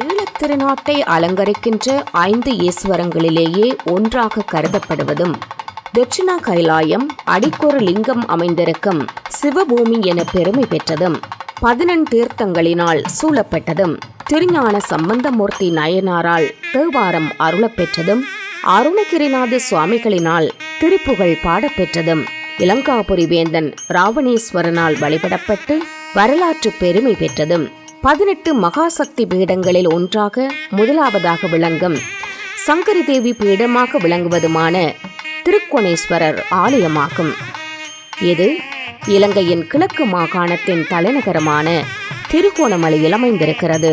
ஈழத்திருநாட்டை அலங்கரிக்கின்ற ஐந்து ஈஸ்வரங்களிலேயே ஒன்றாக கருதப்படுவதும் தட்சிணா கைலாயம் அடிக்கொரு லிங்கம் அமைந்திருக்கும் சிவபூமி என பெருமை பெற்றதும் பதினெண் தீர்த்தங்களினால் சூழப்பட்டதும் திருஞான சம்பந்தமூர்த்தி நயனாரால் தேவாரம் அருளப்பெற்றதும் அருணகிரிநாத சுவாமிகளினால் திருப்புகழ் பாடப்பெற்றதும் இலங்காபுரி வேந்தன் ராவணேஸ்வரனால் வழிபடப்பட்டு வரலாற்று பெருமை பெற்றதும் பதினெட்டு மகாசக்தி பீடங்களில் ஒன்றாக முதலாவதாக விளங்கும். சங்கரி தேவி பீடமாக விளங்குவதுமான திருக்கோணேஸ்வரர் ஆலயமாகும். இது இலங்கையின் கிழக்கு மாகாணத்தின் தலைநகரமான திருகோணமலையில் அமைந்திருக்கிறது.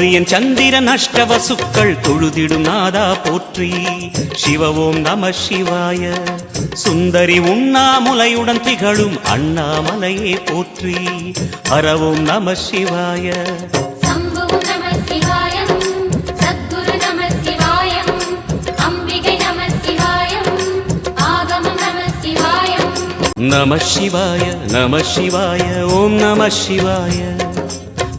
சூரியன் சந்திரன் அஷ்டவசுக்கள் தொழுதிடும் நாதா போற்றி. சிவவோம் நம சிவாய. சுந்தரி உண்ணாமுலையுடன் திகழும் அண்ணாமலையே போற்றி. ஹரவோம் நம சிவாய. நம சிவாய நம சிவாய ஓம் நம சிவாய.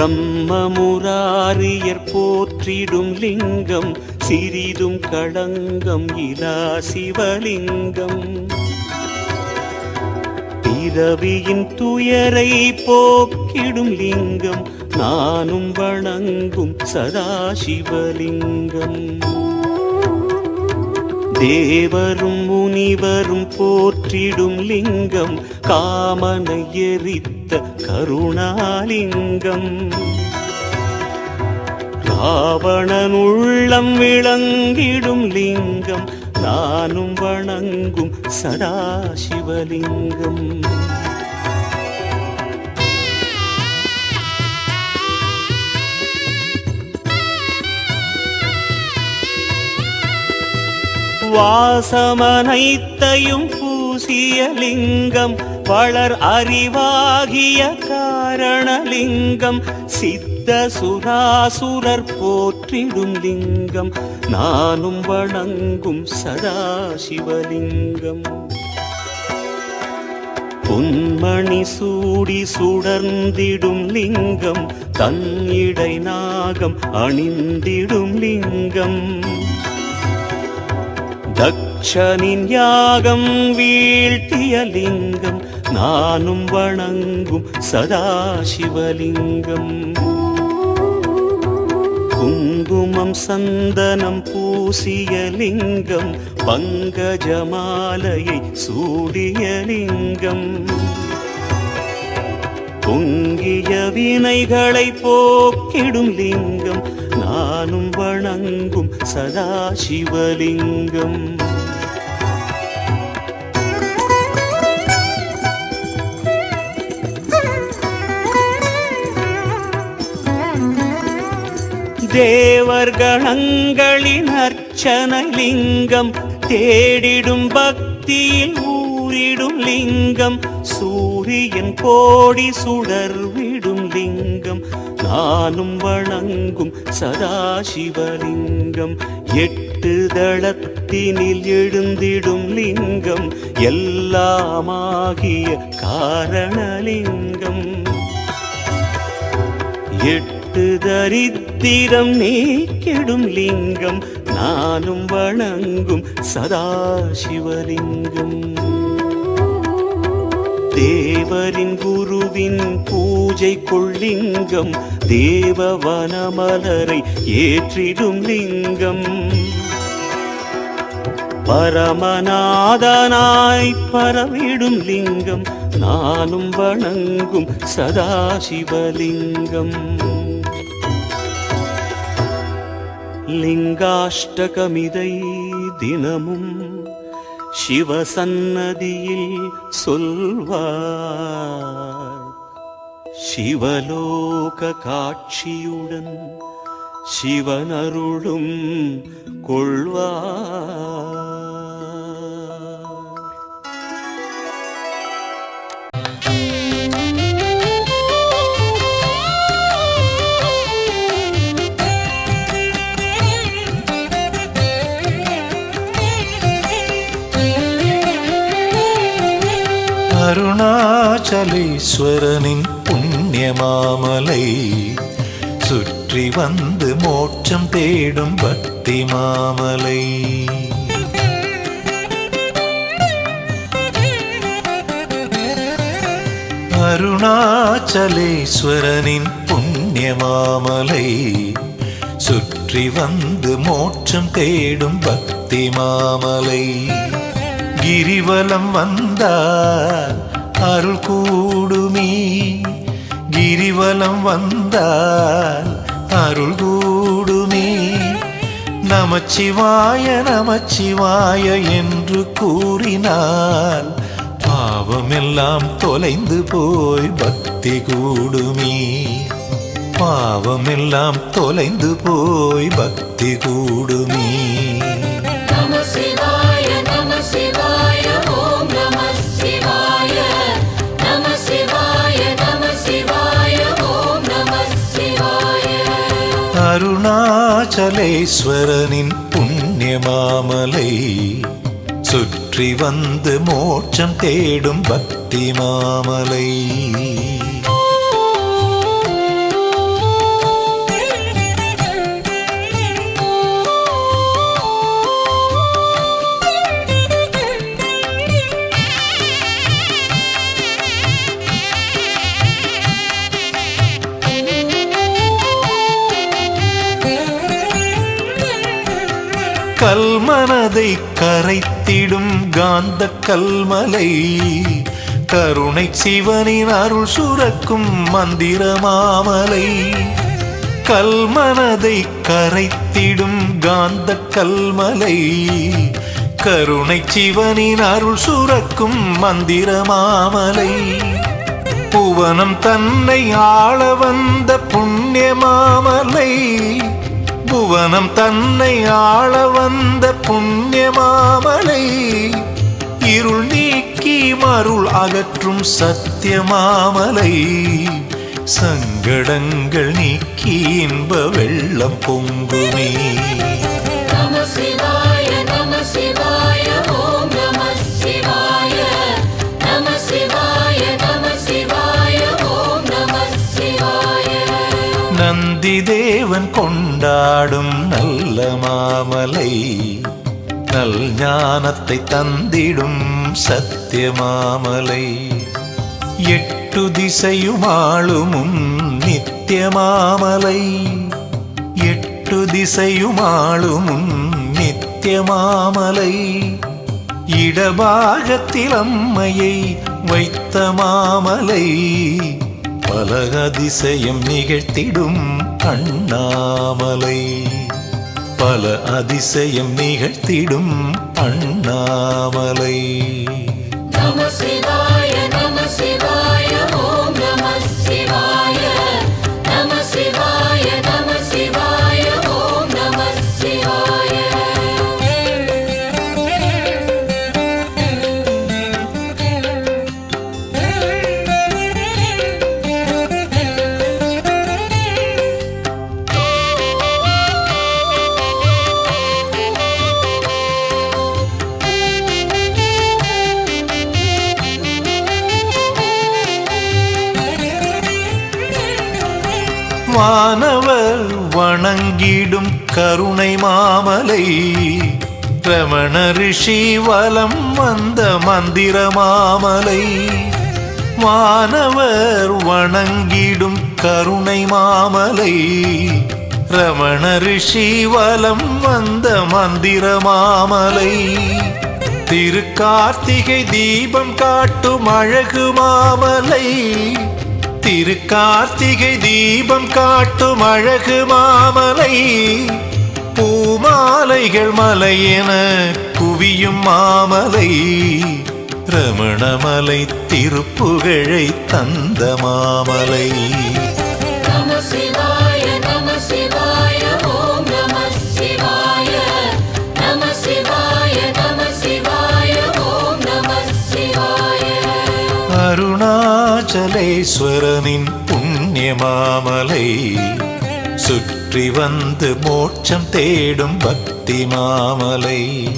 பிரம்மமுராரியர் போற்றிடும் லிங்கம் சிறிதும் களங்கம் இலா சிவலிங்கம். பிறவியின் துயரை போக்கிடும் லிங்கம் நானும் வணங்கும் சதாசிவலிங்கம். தேவரும் முனிவரும் போற்றிடும் லிங்கம் காமனை எரித்த கருணாலிங்கம். ராவணன் உள்ளம் விளங்கிடும் லிங்கம் நானும் வணங்கும் சதாசிவலிங்கம். வாசமனைத்தையும் பூசிய லிங்கம் வளர் அறிவாகிய காரணலிங்கம் சித்த சுராசுரர் போற்றிடும் லிங்கம் நானும் வணங்கும் சதாசிவலிங்கம். பொன்மணி சூடி சுடர்ந்திடும் லிங்கம் தன்னிடை நாகம் அணிந்திடும் லிங்கம். தக்ஷனின் யாகம் வீழ்த்திய லிங்கம் நானும் வணங்கும் சதாசிவலிங்கம். குங்குமம் சந்தனம் பூசிய லிங்கம் பங்கஜமாலையை சூடிய லிங்கம். பொங்கிய வினைகளை போக்கிடும் லிங்கம் நானும் வணங்கும் சதாசிவலிங்கம். தேவர்களங்களின் கணங்களின் லிங்கம் தேடிடும் பக்தியில் ஊரிடும் லிங்கம் சூரியன் கோடி சுடர்விடும் லிங்கம் நானும் வணங்கும் சதாசிவலிங்கம் எட்டு தளத்தினில் எழுந்திடும் லிங்கம் எல்லாமாகிய காரணலிங்கம். எட்டு தரித்த தரித்திரம் நீக்கிடும் லிங்கம் நானும் வணங்கும் சதாசிவலிங்கம். தேவரின் குருவின் பூஜை கொள்ளிங்கம் தேவ வனமலரை ஏற்றிடும் லிங்கம். பரமநாதனாய் பரவிடும் லிங்கம் நானும் வணங்கும் சதாசிவலிங்கம். லிங்காஷ்டகமிதை தினமும் சிவசன்னதியில் சொல்வார். சிவலோக காட்சியுடன் சிவனருளும் கொள்வார். அருணாச்சலேஸ்வரனின் புண்ணியமாமலை சுற்றி வந்து மோட்சம் தேடும் பக்தி மாமலை அருணாச்சலேஸ்வரனின் புண்ணியமாமலை சுற்றி வந்து மோட்சம் தேடும் பக்தி மாமலை கிரிவலம் வந்தார் அருள் கூடுமே. கிரிவலம் வந்தால் அருள் கூடுமே. நமச்சிவாய நமச்சிவாய என்று கூறினால் பாவமெல்லாம் தொலைந்து போய் பக்தி கூடுமே. பாவமெல்லாம் தொலைந்து போய் பக்தி கூடுமே. நம சிவாய நம சிவாய அருணாச்சலேஸ்வரனின் புண்ணிய மாமலை சுற்றி வந்து மோட்சம் தேடும் பக்தி மாமலை. கரைத்திடும் காந்த கல்மலை. கருணை சிவனின் அருள் சுரக்கும் மந்திர மாமலை. கல்மனதை கரைத்திடும் காந்த கல்மலை. கருணை சிவனின் அருள் சுரக்கும் மந்திர மாமலை. புவனம் தன்னை ஆள வந்த புண்ணிய மாமலை. புவனம் தன்னை ஆள வந்த புண்ணிய மாமலை. இருள் நீக்கி மருள் அகற்றும் சத்திய மாமலை. சங்கடங்கள் நீக்கி இன்ப வெள்ளம் பொங்குமே. நந்தி தேவன் கொண்டாடும் நல்ல மாமலை நல் ஞானத்தை தந்திடும் சத்திய மாமலை எட்டு திசையுமாளுமும் நித்திய மாமலை எட்டு திசையுமாளுமும் நித்திய மாமலை இடபாகத்தில் அம்மையை வைத்த மாமலை பல அதிசயம் நிகழ்த்திடும் அண்ணாமலை. பல அதிசயம் நிகழ்த்திடும் அண்ணாமலை. நம சிவாய நம சிவாய. கருணை மாமலை ரமண ரிஷி வலம் வந்த மந்திர மாமலை. வானவர் வணங்கிடும் கருணை மாமலை ரமண ரிஷி வலம் வந்த மந்திர மாமலை. திருக்கார்த்திகை தீபம் காட்டும் அழகு மாமலை திருக்கார்த்திகை தீபம் காட்டும் அழகு மாமலை. பூமாலைகள் மலையென குவியும் மாமலை. ரமணமலை திருப்புகழை தந்த மாமலை. அருணாச்சலேஸ்வரனின் புண்ணிய மாமலை. சுற்றி வந்து மோட்சம் தேடும் பக்தி மாமலை.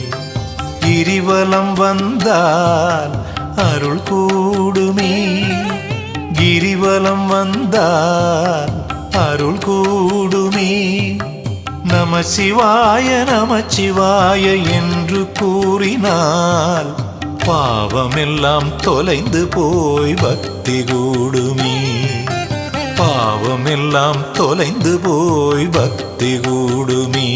கிரிவலம் வந்தால் அருள் கூடுமே. கிரிவலம் வந்தால் அருள் கூடுமே. நம சிவாய நம சிவாய என்று கூறினால் பாவமெல்லாம் தொலைந்து போய் பக்தி கூடுமே. பாவமெல்லாம் தொலைந்து போய் பக்தி கூடுமே.